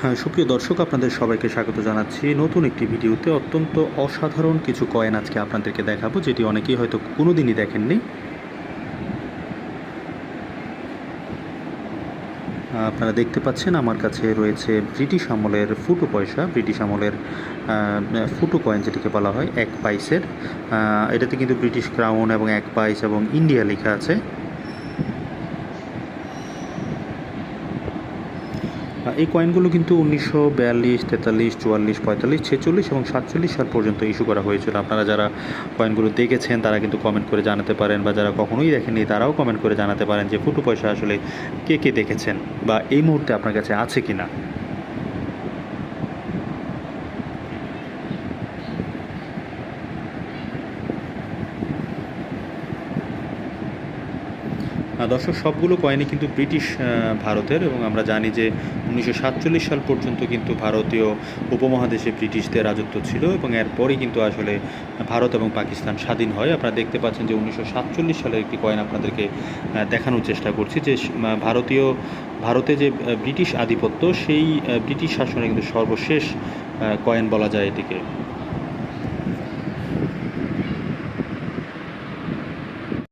হ্যাঁ, সুপ্রিয় দর্শক আপনাদের সবাইকে স্বাগত জানাচ্ছি। নতুন একটি ভিডিওতে অত্যন্ত অসাধারণ কিছু কয়েন আজকে আপনাদেরকে দেখাবো যেটি অনেকেই হয়তো কোনোদিনই দেখেননি। আপনারা দেখতে পাচ্ছেন আমার কাছে রয়েছে ব্রিটিশ আমলের ফুটো পয়সা। ব্রিটিশ আমলের ফুটো কয়েন যেটিকে বলা হয় এক পাইসের। এটাতে কিন্তু ব্রিটিশ ক্রাউন এবং এক পাইস এবং ইন্ডিয়া লেখা আছে। এই কয়েনগুলো কিন্তু উনিশশো বিয়াল্লিশ, তেতাল্লিশ, চুয়াল্লিশ, পঁয়তাল্লিশ, ছেচল্লিশ এবং সাতচল্লিশ সাল পর্যন্ত ইস্যু করা হয়েছিল। আপনারা যারা কয়েনগুলো দেখেছেন, তারা কিন্তু কমেন্ট করে জানাতে পারেন বা যারা কখনোই দেখেননি, তারাও কমেন্ট করে জানাতে পারেন যে ফুটু পয়সা আসলে কে কে দেখেছেন বা এই মুহূর্তে আপনার কাছে আছে কি না দর্শক, সবগুলো কয়েনই কিন্তু ব্রিটিশ ভারতের এবং আমরা জানি যে উনিশশো সাতচল্লিশ সাল পর্যন্ত কিন্তু ভারতীয় উপমহাদেশে ব্রিটিশদের রাজত্ব ছিল এবং এরপরই কিন্তু আসলে ভারত এবং পাকিস্তান স্বাধীন হয়। আপনারা দেখতে পাচ্ছেন যে উনিশশো সাতচল্লিশ সালের একটি কয়েন আপনাদেরকে দেখানোর চেষ্টা করছি যে ভারতীয়, ভারতে যে ব্রিটিশ আধিপত্য, সেই ব্রিটিশ শাসনে কিন্তু সর্বশেষ কয়েন বলা যায় এটিকে।